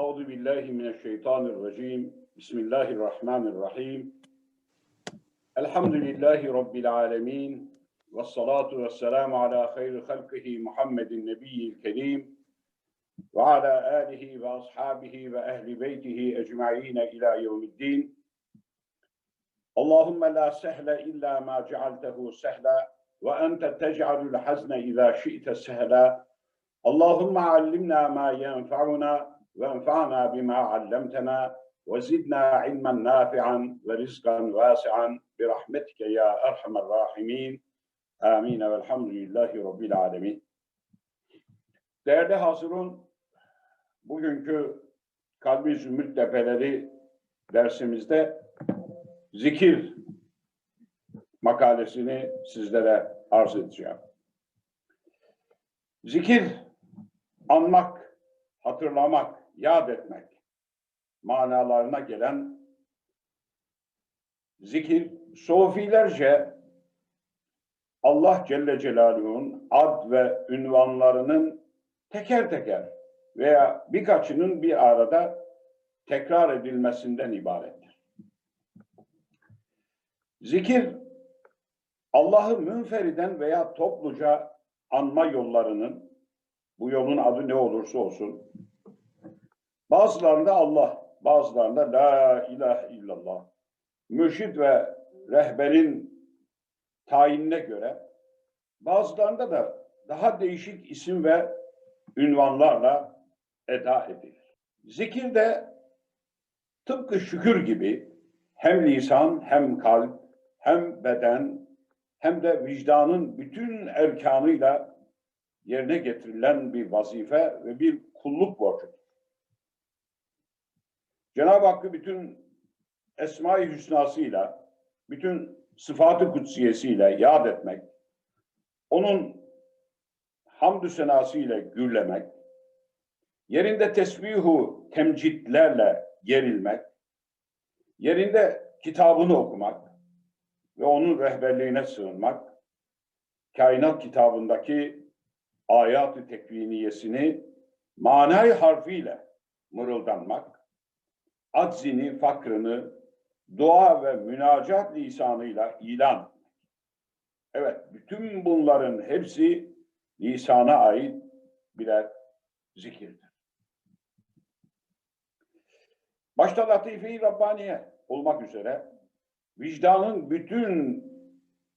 Euzu billahi mineşşeytanirracim. Bismillahirrahmanirrahim. Elhamdülillahi rabbil alamin. Ves salatu vesselamu ala hayri halkihi Muhammedin nebiyyil kerim ve ala alihi ve ashabihi ve ehli beytihi ecmaîn ila yevmiddin. Allahumme la sehle illa ma cealtehu sehla ve ente tec'alul hazne izâ şi'te sehla. Allahumme allimna ma yenfa'una وانفعنا بما علمتنا وزدنا علما نافعا ورزقا واسعا برحمتك يا ارحم الراحمين امين والحمد لله رب العالمين. Değerli hazırın, bugünkü Kalbi Zümrüt Tepeleri dersimizde zikir makalesini sizlere arz edeceğim. Zikir, anmak, hatırlamak, yad etmek manalarına gelen zikir, sofilerce Allah Celle Celaluhu'nun ad ve ünvanlarının teker teker veya birkaçının bir arada tekrar edilmesinden ibarettir. Zikir, Allah'ı münferiden veya topluca anma yollarının, bu yolun adı ne olursa olsun, Bazılarında Allah, bazılarında La ilahe illallah. Mürşid ve rehberin tayinine göre bazılarında da daha değişik isim ve ünvanlarla eda edilir. Zikir de tıpkı şükür gibi hem lisan hem kalp hem beden hem de vicdanın bütün erkanıyla yerine getirilen bir vazife ve bir kulluk borcudur. Cenab-ı Hakk'ı bütün Esma-i Hüsnasıyla, bütün sıfatı kutsiyesiyle yad etmek, onun hamdü senasıyla gürlemek, yerinde tesbihu temcitlerle gerilmek, yerinde kitabını okumak ve onun rehberliğine sığınmak, kainat kitabındaki ayat-ı tekviniyesini manay harfiyle mırıldanmak, aczini, fakrını dua ve münacat lisanıyla ilan. Evet, bütün bunların hepsi lisana ait birer zikirdir. Başta latife-i Rabbaniye olmak üzere vicdanın bütün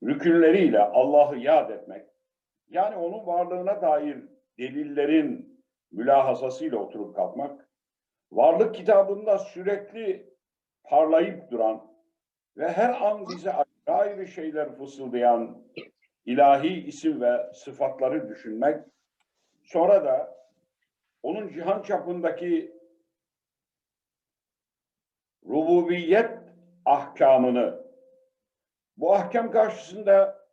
rükünleriyle Allah'ı yad etmek, yani onun varlığına dair delillerin mülahazasıyla oturup kalkmak, varlık kitabında sürekli parlayıp duran ve her an bize ayrı şeyler fısıldayan ilahi isim ve sıfatları düşünmek, sonra da onun cihan çapındaki rububiyet ahkamını, bu ahkam karşısında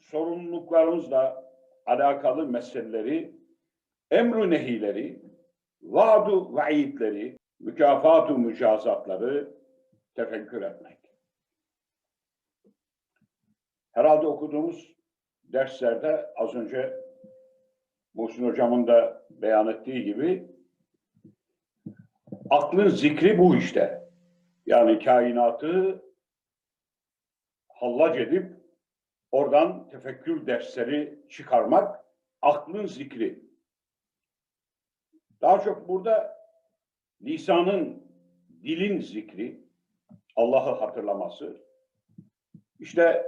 sorumluluklarımızla alakalı meseleleri, emru nehileri, vaadu vaidleri, mükafatu mücazatları tefekkür etmek. Herhalde okuduğumuz derslerde az önce Muhsin Hocam'ın da beyan ettiği gibi aklın zikri bu işte. Yani kainatı hallac edip oradan tefekkür dersleri çıkarmak aklın zikri. Daha çok burada lisanın, dilin zikri, Allah'ı hatırlaması. İşte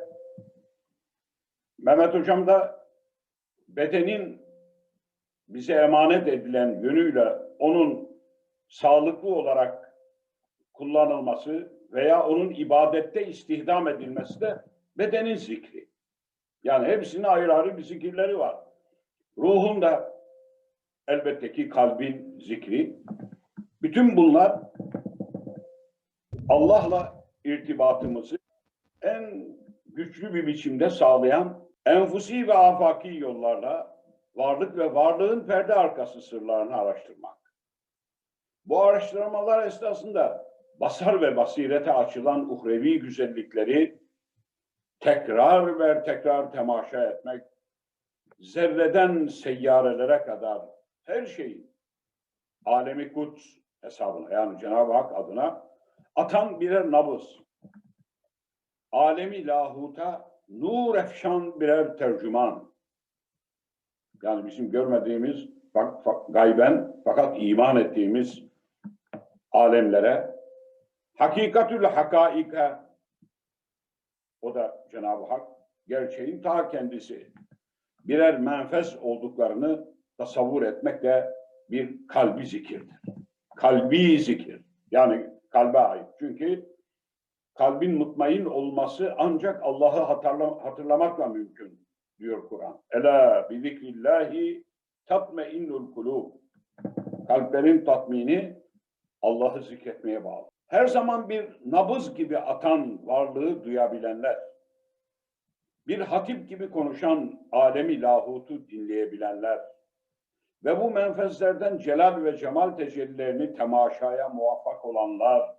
Mehmet Hocam da bedenin bize emanet edilen yönüyle onun sağlıklı olarak kullanılması veya onun ibadette istihdam edilmesi de bedenin zikri. Yani hepsinin ayrı ayrı bir zikirleri var. Ruhun da elbette ki kalbin zikri. Bütün bunlar Allah'la irtibatımızı en güçlü bir biçimde sağlayan enfusi ve afaki yollarla varlık ve varlığın perde arkası sırlarını araştırmak. Bu araştırmalar esnasında basar ve basirete açılan uhrevi güzellikleri tekrar ve tekrar temaşa etmek, zerreden seyyarelere kadar her şeyi, alemi kuts, hesabına yani Cenab-ı Hak adına atan birer nabız. Alemi lahuta nur efşan birer tercüman. Yani bizim görmediğimiz bak, bak- gayben fakat iman ettiğimiz alemlere hakikatül hakaike o da Cenab-ı Hak gerçeğin ta kendisi birer menfez olduklarını tasavvur etmek de bir kalbi zikirdir. Kalbi zikir. Yani kalbe ait. Çünkü kalbin mutmain olması ancak Allah'ı hatırla- hatırlamakla mümkün diyor Kur'an. Ela bi zikrillahi tatmeinnul kulub. Kalplerin tatmini Allah'ı zikretmeye bağlı. Her zaman bir nabız gibi atan varlığı duyabilenler, bir hatip gibi konuşan alemi lahutu dinleyebilenler ve bu menfezlerden celal ve cemal tecellilerini temaşaya muvaffak olanlar,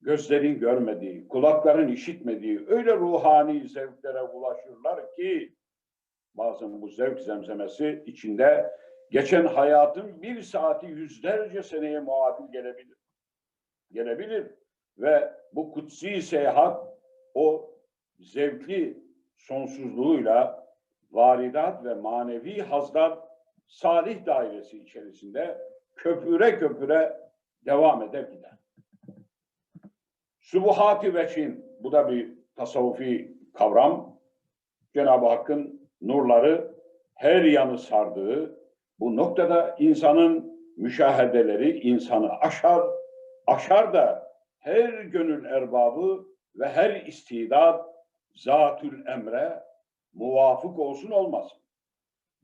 gözlerin görmediği, kulakların işitmediği öyle ruhani zevklere ulaşırlar ki bazen bu zevk zemzemesi içinde geçen hayatın bir saati yüzlerce seneye muadil gelebilir. Gelebilir ve bu kutsi seyahat o zevkli sonsuzluğuyla varidat ve manevi hazlar salih dairesi içerisinde köpüre köpüre devam eder gider. Subuhati veçin, bu da bir tasavvufi kavram. Cenab-ı Hakk'ın nurları her yanı sardığı bu noktada insanın müşahedeleri insanı aşar, aşar da her gönül erbabı ve her istidat zatül emre muvafık olsun olmasın.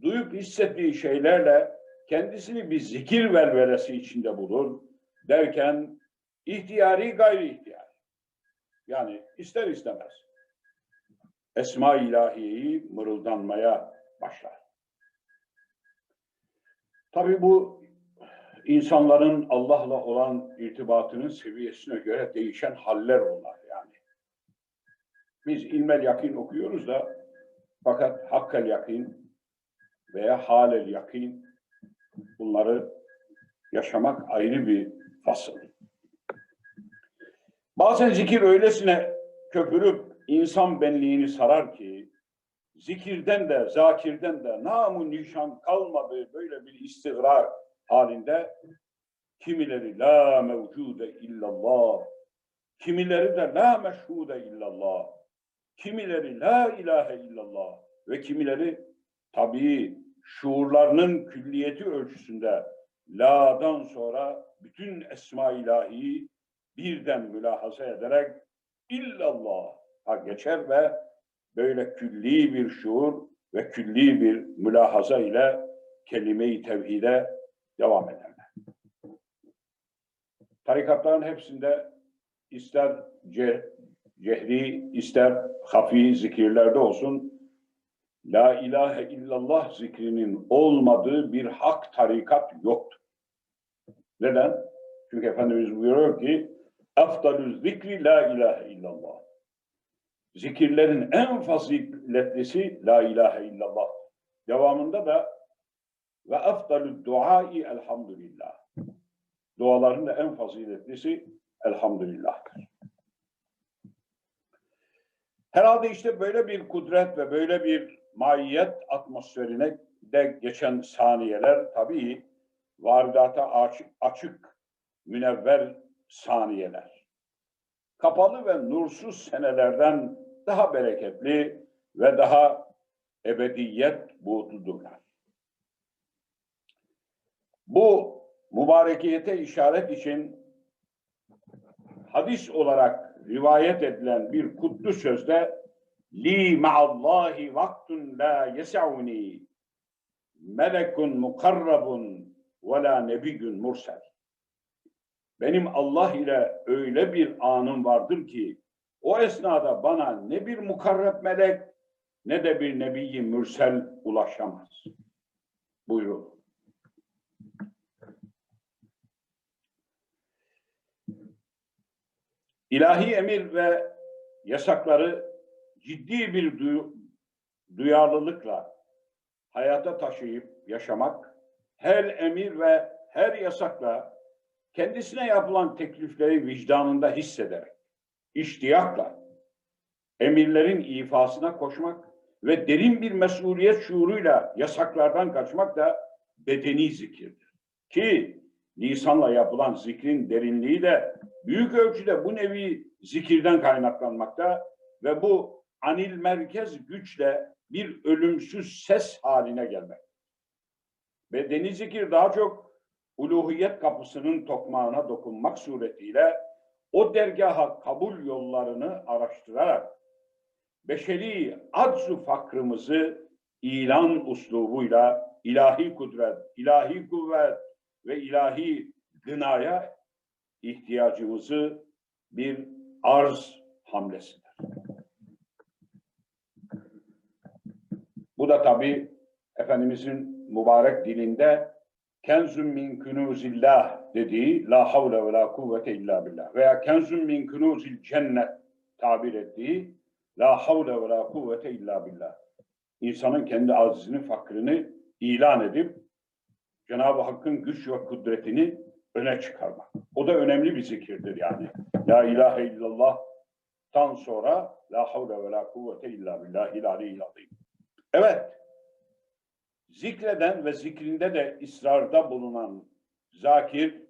Duyup hissettiği şeylerle kendisini bir zikir velvelesi içinde bulur derken ihtiyari gayri ihtiyar. Yani ister istemez Esma ilahiyeyi mırıldanmaya başlar. Tabii bu insanların Allah'la olan irtibatının seviyesine göre değişen haller onlar yani. Biz ilmel yakin okuyoruz da fakat hakkel yakin veya halel yakin bunları yaşamak ayrı bir fasıl. Bazen zikir öylesine köpürüp insan benliğini sarar ki zikirden de zakirden de namu nişan kalmadığı böyle bir istigrar halinde kimileri la mevcude illallah kimileri de la meşhude illallah kimileri la ilahe illallah ve kimileri tabii şuurlarının külliyeti ölçüsünde la'dan sonra bütün esma ilahiyi birden mülahaza ederek illallah ha geçer ve böyle külli bir şuur ve külli bir mülahaza ile kelime-i tevhide devam ederler. Tarikatların hepsinde ister ce- cehri, ister hafi zikirlerde olsun, La ilahe illallah zikrinin olmadığı bir hak tarikat yoktur. Neden? Çünkü Efendimiz buyuruyor ki, Efdalü zikri la ilahe illallah. Zikirlerin en faziletlisi la ilahe illallah. Devamında da ve efdalü duai elhamdülillah. Duaların da en faziletlisi elhamdülillah'tır. Herhalde işte böyle bir kudret ve böyle bir maiyet atmosferine de geçen saniyeler tabii varidata açık, açık münevver saniyeler. Kapalı ve nursuz senelerden daha bereketli ve daha ebediyet buğdudurlar. Bu mübarekiyete işaret için hadis olarak rivayet edilen bir kutlu sözde li ma'allahi vaktun la yes'uni melekun mukarrabun ve la nebiyyun mursel. Benim Allah ile öyle bir anım vardır ki o esnada bana ne bir mukarreb melek ne de bir nebiyi mürsel ulaşamaz. Buyurun. İlahi emir ve yasakları ciddi bir duyu, duyarlılıkla hayata taşıyıp yaşamak, her emir ve her yasakla kendisine yapılan teklifleri vicdanında hissederek, iştiyakla, emirlerin ifasına koşmak ve derin bir mesuliyet şuuruyla yasaklardan kaçmak da bedeni zikirdir. Ki lisanla yapılan zikrin derinliği de büyük ölçüde bu nevi zikirden kaynaklanmakta ve bu anil merkez güçle bir ölümsüz ses haline gelmek. Bedeni zikir daha çok uluhiyet kapısının tokmağına dokunmak suretiyle o dergaha kabul yollarını araştırarak beşeri aczu fakrımızı ilan uslubuyla ilahi kudret, ilahi kuvvet ve ilahi gınaya ihtiyacımızı bir arz hamlesidir. Bu da tabi Efendimizin mübarek dilinde kenzun min kunuzillah dediği la havle ve la kuvvete illa billah veya kenzun min kunuzil cennet tabir ettiği la havle ve la kuvvete illa billah. İnsanın kendi azizini, fakrini ilan edip Cenab-ı Hakk'ın güç ve kudretini öne çıkarmak. O da önemli bir zikirdir yani. La ilahe illallah tan sonra la havle ve la kuvvete illa billahil aliyyil azim. Evet. Zikreden ve zikrinde de ısrarda bulunan zakir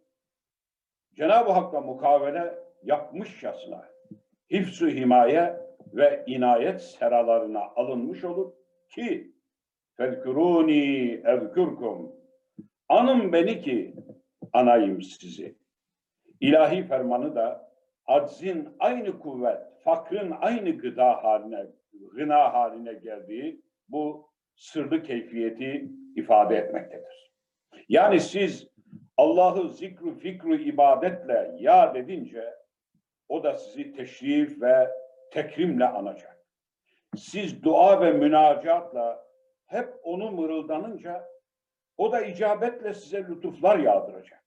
Cenab-ı Hak'la mukavele yapmışçasına hifz-ü himaye ve inayet seralarına alınmış olur ki fezkuruni ezkurkum anın beni ki anayım sizi. İlahi fermanı da aczin aynı kuvvet, fakrın aynı gıda haline, gına haline geldiği bu sırrı keyfiyeti ifade etmektedir. Yani siz Allah'ı zikru fikru ibadetle ya dedince o da sizi teşrif ve tekrimle anacak. Siz dua ve münacatla hep onu mırıldanınca o da icabetle size lütuflar yağdıracak.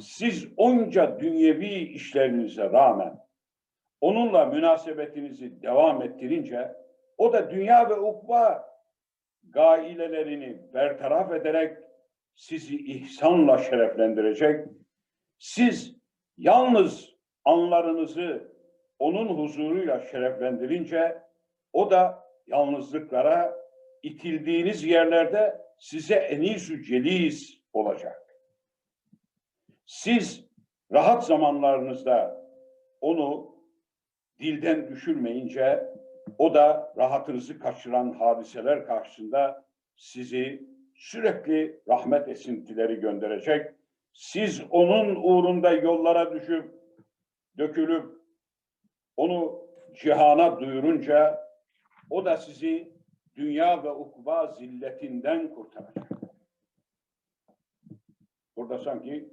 Siz onca dünyevi işlerinize rağmen onunla münasebetinizi devam ettirince o da dünya ve ukba gailelerini bertaraf ederek sizi ihsanla şereflendirecek. Siz yalnız anlarınızı onun huzuruyla şereflendirince o da yalnızlıklara itildiğiniz yerlerde size enisü celis olacak. Siz rahat zamanlarınızda onu dilden düşürmeyince o da rahatınızı kaçıran hadiseler karşısında sizi sürekli rahmet esintileri gönderecek. Siz onun uğrunda yollara düşüp, dökülüp, onu cihana duyurunca o da sizi dünya ve ukba zilletinden kurtaracak. Burada sanki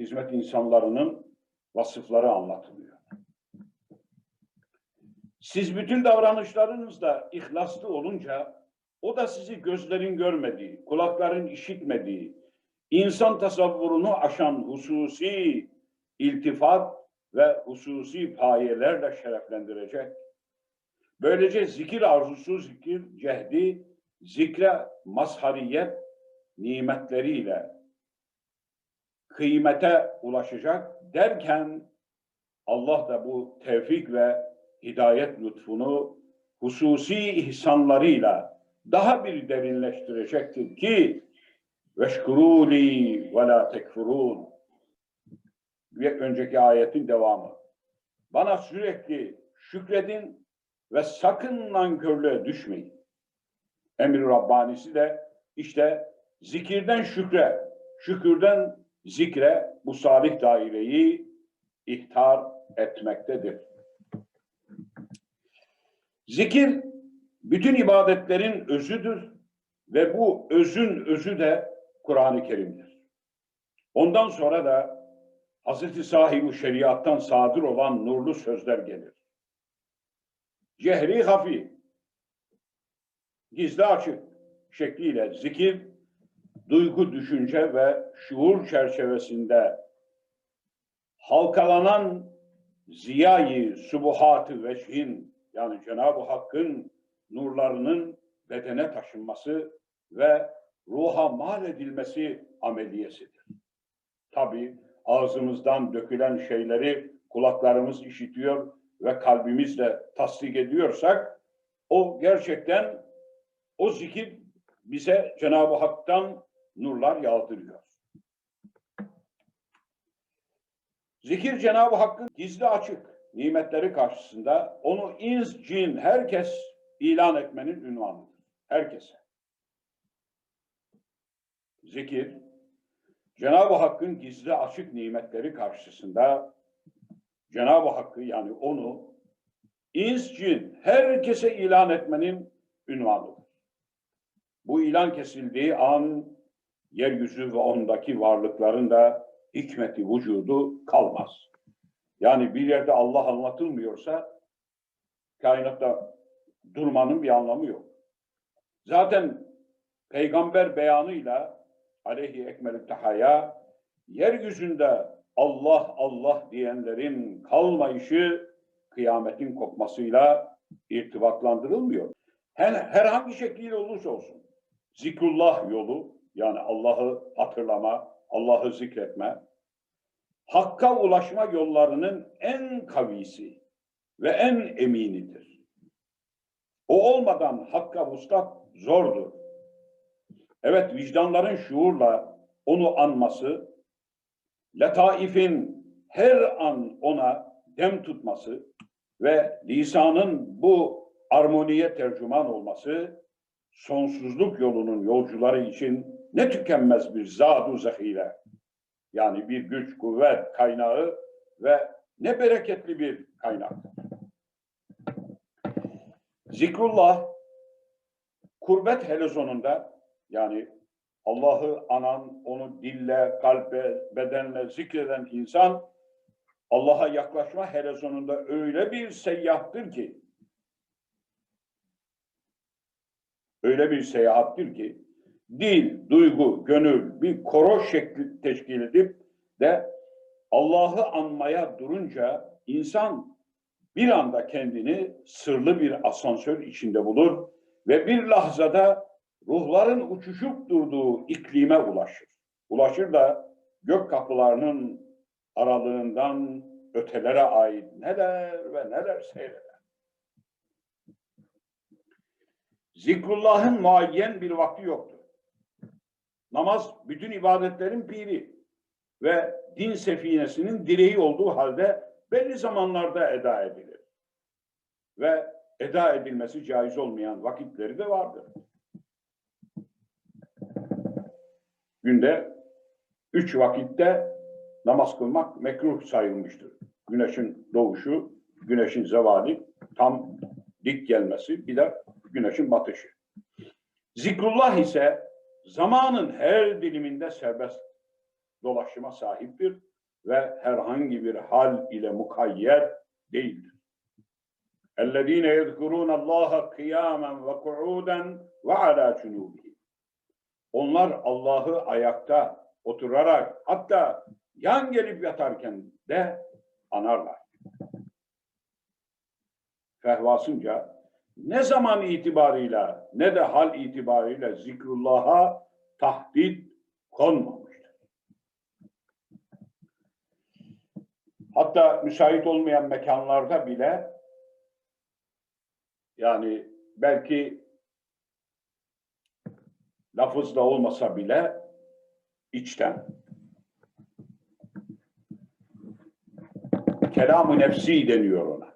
hizmet insanlarının vasıfları anlatılıyor. Siz bütün davranışlarınızda ihlaslı olunca o da sizi gözlerin görmediği, kulakların işitmediği, insan tasavvurunu aşan hususi iltifat ve hususi payelerle şereflendirecek. Böylece zikir arzusu, zikir cehdi, zikre mazhariyet nimetleriyle kıymete ulaşacak derken Allah da bu tevfik ve hidayet lütfunu hususi ihsanlarıyla daha bir derinleştirecektir ki veşkuruli ve la tekfurun ve önceki ayetin devamı. Bana sürekli şükredin ve sakın nankörlüğe düşmeyin. Emir Rabbanisi de işte zikirden şükre, şükürden zikre bu salih daireyi ihtar etmektedir. Zikir bütün ibadetlerin özüdür ve bu özün özü de Kur'an-ı Kerim'dir. Ondan sonra da Hazreti sahibi şeriattan sadır olan nurlu sözler gelir. Cehri hafi, gizli açık şekliyle zikir, duygu, düşünce ve şuur çerçevesinde halkalanan ziyayı subuhatı veçhin yani Cenab-ı Hakk'ın nurlarının bedene taşınması ve ruha mal edilmesi ameliyesidir. Tabii ağzımızdan dökülen şeyleri kulaklarımız işitiyor ve kalbimizle tasdik ediyorsak o gerçekten o zikir bize Cenab-ı Hak'tan nurlar yağdırıyor. Zikir Cenab-ı Hakk'ın gizli açık nimetleri karşısında onu ins, cin, herkes ilan etmenin ünvanıdır. Herkese. Zikir, Cenab-ı Hakk'ın gizli açık nimetleri karşısında Cenab-ı Hakk'ı yani onu ins, cin, herkese ilan etmenin ünvanıdır. Bu ilan kesildiği an yeryüzü ve ondaki varlıkların da hikmeti vücudu kalmaz. Yani bir yerde Allah anlatılmıyorsa kainatta durmanın bir anlamı yok. Zaten peygamber beyanıyla aleyhi ekmelü tehaya yeryüzünde Allah Allah diyenlerin kalmayışı kıyametin kopmasıyla irtibatlandırılmıyor. Her, herhangi şekliyle olursa olsun. Zikrullah yolu yani Allah'ı hatırlama, Allah'ı zikretme, Hakka ulaşma yollarının en kavisi ve en eminidir. O olmadan Hakka vuslat zordur. Evet vicdanların şuurla onu anması, letaifin her an ona dem tutması ve lisanın bu armoniye tercüman olması sonsuzluk yolunun yolcuları için ne tükenmez bir zadu zahire. Yani bir güç, kuvvet kaynağı ve ne bereketli bir kaynak. Zikrullah kurbet helezonunda yani Allah'ı anan, onu dille, kalbe, bedenle zikreden insan Allah'a yaklaşma helezonunda öyle bir seyyahtır ki öyle bir seyahattir ki dil, duygu, gönül bir koro şekli teşkil edip de Allah'ı anmaya durunca insan bir anda kendini sırlı bir asansör içinde bulur ve bir lahzada ruhların uçuşup durduğu iklime ulaşır. Ulaşır da gök kapılarının aralığından ötelere ait neler ve neler seyreder. Zikrullah'ın muayyen bir vakti yoktur. Namaz bütün ibadetlerin piri ve din sefinesinin direği olduğu halde belli zamanlarda eda edilir. Ve eda edilmesi caiz olmayan vakitleri de vardır. Günde üç vakitte namaz kılmak mekruh sayılmıştır. Güneşin doğuşu, güneşin zevali, tam dik gelmesi, bir de güneşin batışı. Zikrullah ise zamanın her diliminde serbest dolaşıma sahiptir ve herhangi bir hal ile mukayyer değildir. اَلَّذ۪ينَ يَذْكُرُونَ اللّٰهَ قِيَامًا وَقُعُودًا وَعَلَى جُنُوبِهِمْ Onlar Allah'ı ayakta, oturarak, hatta yan gelip yatarken de anarlar. Fehvasınca ne zaman itibarıyla ne de hal itibarıyla zikrullah'a tahdit konmamıştır. Hatta müsait olmayan mekanlarda bile yani belki lafızla olmasa bile içten kelam-ı nefsi deniyor ona.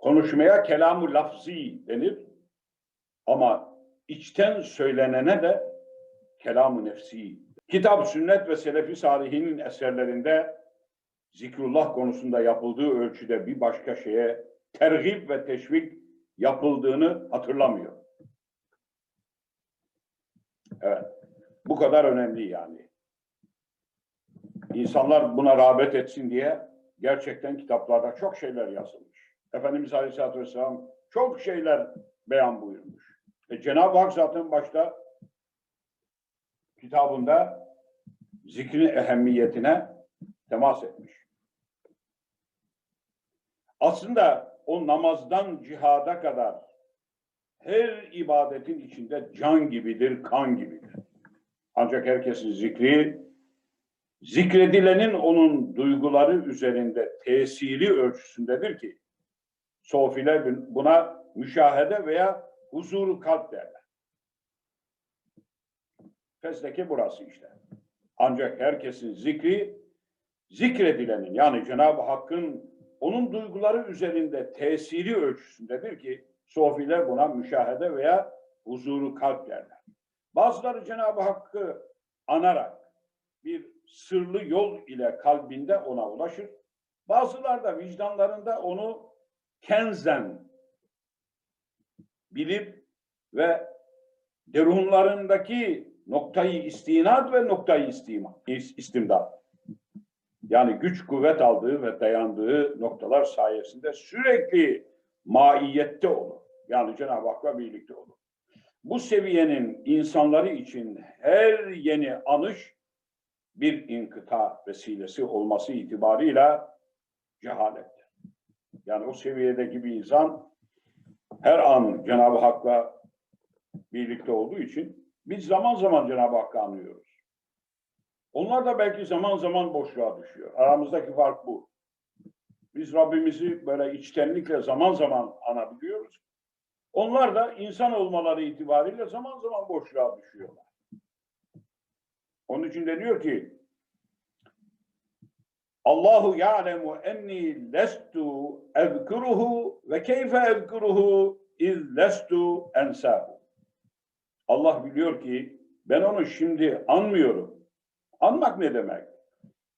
Konuşmaya kelam-ı lafzi denir. Ama içten söylenene de kelam-ı nefsi. Kitap, sünnet ve selefi salihinin eserlerinde zikrullah konusunda yapıldığı ölçüde bir başka şeye tergip ve teşvik yapıldığını hatırlamıyor. Evet. Bu kadar önemli yani. İnsanlar buna rağbet etsin diye gerçekten kitaplarda çok şeyler yazılmış. Efendimiz Aleyhisselatü Vesselam çok şeyler beyan buyurmuş. E, Cenab-ı Hak zaten başta kitabında zikrin ehemmiyetine temas etmiş. Aslında o namazdan cihada kadar her ibadetin içinde can gibidir, kan gibidir. Ancak herkesin zikri zikredilenin onun duyguları üzerinde tesiri ölçüsündedir ki sofiler buna müşahede veya huzuru kalp derler. Fezleke burası işte. Ancak herkesin zikri zikredilenin yani Cenab-ı Hakk'ın onun duyguları üzerinde tesiri ölçüsündedir ki sofiler buna müşahede veya huzuru kalp derler. Bazıları Cenab-ı Hakk'ı anarak bir sırlı yol ile kalbinde ona ulaşır. Bazıları da vicdanlarında onu kenzen bilip ve derunlarındaki noktayı istinad ve noktayı istima, istimdad. Yani güç kuvvet aldığı ve dayandığı noktalar sayesinde sürekli maiyette olur. Yani Cenab-ı Hak'la birlikte olur. Bu seviyenin insanları için her yeni anış bir inkıta vesilesi olması itibarıyla cehalettir. Yani o seviyedeki bir insan her an Cenab-ı Hak'la birlikte olduğu için biz zaman zaman Cenab-ı Hakk'ı anlıyoruz. Onlar da belki zaman zaman boşluğa düşüyor. Aramızdaki fark bu. Biz Rabbimizi böyle içtenlikle zaman zaman anabiliyoruz. Onlar da insan olmaları itibariyle zaman zaman boşluğa düşüyorlar. Onun için deniyor ki Allahu ya'lemu enni lestu ezkuruhu ve keyfe ezkuruhu iz lestu ensahu. Allah biliyor ki ben onu şimdi anmıyorum. Anmak ne demek?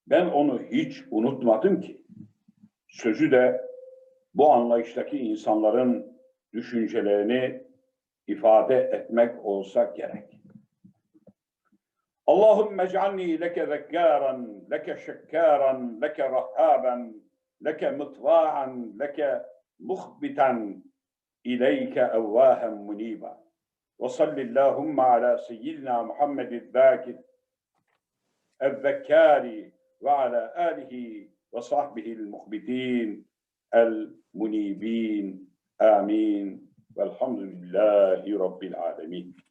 Ben onu hiç unutmadım ki. Sözü de bu anlayıştaki insanların düşüncelerini ifade etmek olsa gerek. اللهم اجعلني لك ذكارا لك شكارا لك رهابا لك مطواعا لك مخبتا إليك أواها منيبا. وصل اللهم على سيدنا محمد الذاكر الذكار وعلى آله وصحبه المخبتين المنيبين. آمين. والحمد لله رب العالمين.